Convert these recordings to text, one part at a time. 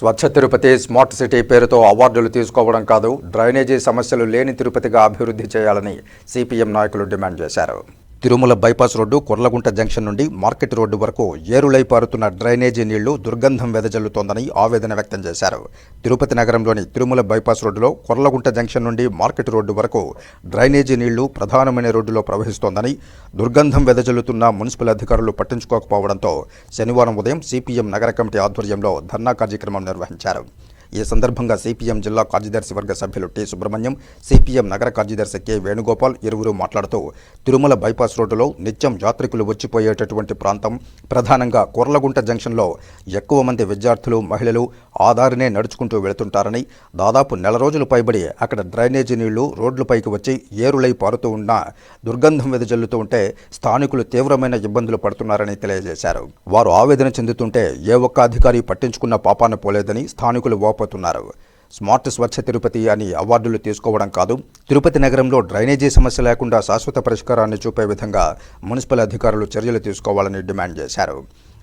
స్వచ్ఛ Tirupati smart city పేరుతో అవార్డులు తీసుకోవడం కాదు డ్రైనేజీ సమస్యలు లేని తిరుపతిగా అభివృద్ధి చేయాలని సిపిఎం నాయకులు డిమాండ్ చేశారు. Tirumala bypass road Korlagunta junction నుండి మార్కెట్ రోడ్డు వరకు ఏరులై పారుతున్న డ్రైనేజీ నీళ్ళు దుర్గంధం వెదజల్లుతోందని ఆవేదన వ్యక్తం చేశారు. తిరుపతి నగరంలోని తిరుమల బైపాస్ రోడ్డులో కొర్లగుంట జంక్షన్ నుండి మార్కెట్ రోడ్డు వరకు డ్రైనేజీ నీళ్ళు ప్రధానమైన రోడ్డులో ప్రవహిస్తోందని దుర్గంధం వెదజల్లుతున్న మున్సిపల్ అధికారులు పట్టించుకోకపోవడంతో శనివారం ఉదయం సిపిఎం నగర కమిటీ ఆధ్వర్యంలో ధర్నా కార్యక్రమం నిర్వహించారు. ఈ సందర్భంగా సిపిఎం జిల్లా కార్యదర్శి వర్గ సభ్యులు టి. సుబ్రహ్మణ్యం సిపిఎం నగర కార్యదర్శి కె. వేణుగోపాల్ ఇరువురు మాట్లాడుతూ తిరుమల బైపాస్ రోడ్డులో నిత్యం యాత్రికులు వచ్చిపోయేటటువంటి ప్రాంతం. ప్రధానంగా కొర్లగుంట జంక్షన్లో ఎక్కువ మంది విద్యార్థులు మహిళలు ఆధారినే నడుచుకుంటూ వెళుతుంటారని దాదాపు నెల రోజులు పైబడి అక్కడ డ్రైనేజీ నీళ్ళు రోడ్లపైకి వచ్చి ఏరులై పారుతూ ఉన్నా దుర్గంధం వెదజల్లుతూ ఉంటే స్థానికులు తీవ్రమైన ఇబ్బందులు పడుతున్నారని తెలియజేశారు. వారు ఆవేదన చెందుతుంటే ఏ ఒక్క అధికారి పట్టించుకున్న పాపాన పోలేదని స్థానికులు లేకపోతున్నారు స్మార్ట్ స్వచ్ఛ తిరుపతి అని అవార్డులు తీసుకోవడం కాదు తిరుపతి నగరంలో డ్రైనేజీ సమస్య లేకుండా శాశ్వత పరిష్కారాన్ని చూపే విధంగా మున్సిపల్ అధికారులు చర్యలు తీసుకోవాలని డిమాండ్ చేశారు.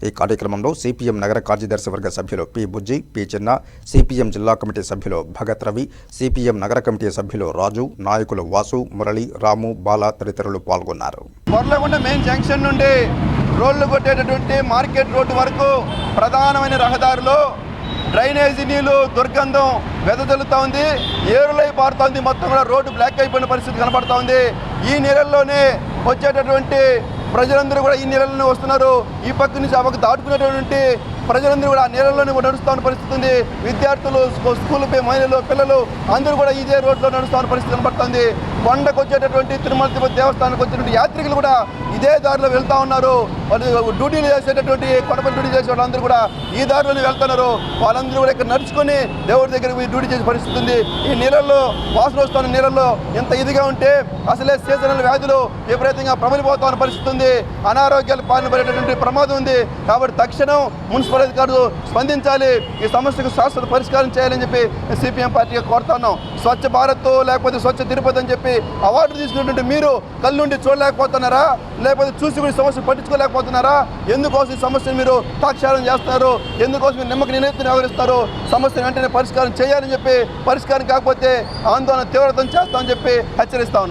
ఈ కార్యక్రమంలో సిపిఎం నగర కార్యదర్శి వర్గ సభ్యులు P Bujji P Chinna CPM జిల్లా కమిటీ సభ్యులు భగత్ రవి సిపిఎం నగర కమిటీ సభ్యులు రాజు నాయకులు వాసు మురళి రాము బాల తదితరులు పాల్గొన్నారు. కొర్లగుండ మెయిన్ జంక్షన్ నుండి రోడ్లు కొట్టేటటువంటి మార్కెట్ రోడ్డు వరకు ప్రధానమైన రహదారిలో డ్రైనేజీ నీళ్ళు దుర్గంధం వెదజల్లుతా ఉంది. ఏరులై పారుతోంది మొత్తం కూడా రోడ్డు బ్లాక్ అయిపోయిన పరిస్థితి కనబడుతూ ఉంది. ఈ నీళ్ళల్లోనే వచ్చేటటువంటి ప్రజలందరూ కూడా ఈ నీళ్ళలోనే వస్తున్నారు. ఈ పక్క నుంచి ఆ పక్క దాటుకునేటటువంటి ప్రజలందరూ కూడా నీళ్ళలోనే నడుస్తున్న పరిస్థితి ఉంది. విద్యార్థులు స్కూల్ పోయే మహిళలు పిల్లలు అందరూ కూడా ఇదే రోడ్లో నడుస్తున్న పరిస్థితి కనబడుతుంది. కొండకు వచ్చేటటువంటి తిరుమల తిరుపతి దేవస్థానానికి వచ్చేటువంటి యాత్రికులు కూడా ఇదే దారిలో వెళ్తా ఉన్నారు. వాళ్ళు డ్యూటీలు చేసేటటువంటి కొండపల్లి డ్యూటీ చేసే వాళ్ళందరూ కూడా ఈ దారిలోనే వెళ్తున్నారు. వాళ్ళందరూ కూడా ఇక్కడ నడుచుకొని దేవుడి దగ్గరికి డ్యూటీ చేసే పరిస్థితి ఉంది. ఈ నీళ్ళల్లో వాసన వస్తున్న నీళ్ళల్లో ఎంత ఇదిగా ఉంటే అసలే సీజనల్ వ్యాధులు విపరీతంగా ప్రబలిపోతున్న పరిస్థితి ఉంది. అనారోగ్యాలు పాలనపడేటటువంటి ప్రమాదం ఉంది. కాబట్టి తక్షణం మున్సిపల్ అధికారులు స్పందించాలి. ఈ సమస్యకు శాశ్వత పరిష్కారం చేయాలని చెప్పి సిపిఎం పార్టీగా కోరుతున్నాం స్వచ్ఛ భారత్ లేకపోతే స్వచ్ఛ తిరుపతి అని చెప్పి అవార్డు తీసుకున్నటువంటి మీరు కళ్ళుండి చూడలేకపోతున్నారా? లేకపోతే చూసి కూడా సమస్య పట్టించుకోలేకపోతున్నారా? ఎందుకోసం ఈ సమస్యను మీరు తాక్షారం చేస్తున్నారు? ఎందుకోసం మీరు నిమ్మక నిర్ణయిత వ్యవహరిస్తారు సమస్యను వెంటనే పరిష్కారం చేయాలని చెప్పి పరిష్కారం కాకపోతే ఆందోళన తీవ్రతం చేస్తామని చెప్పి హెచ్చరిస్తా ఉన్నాం.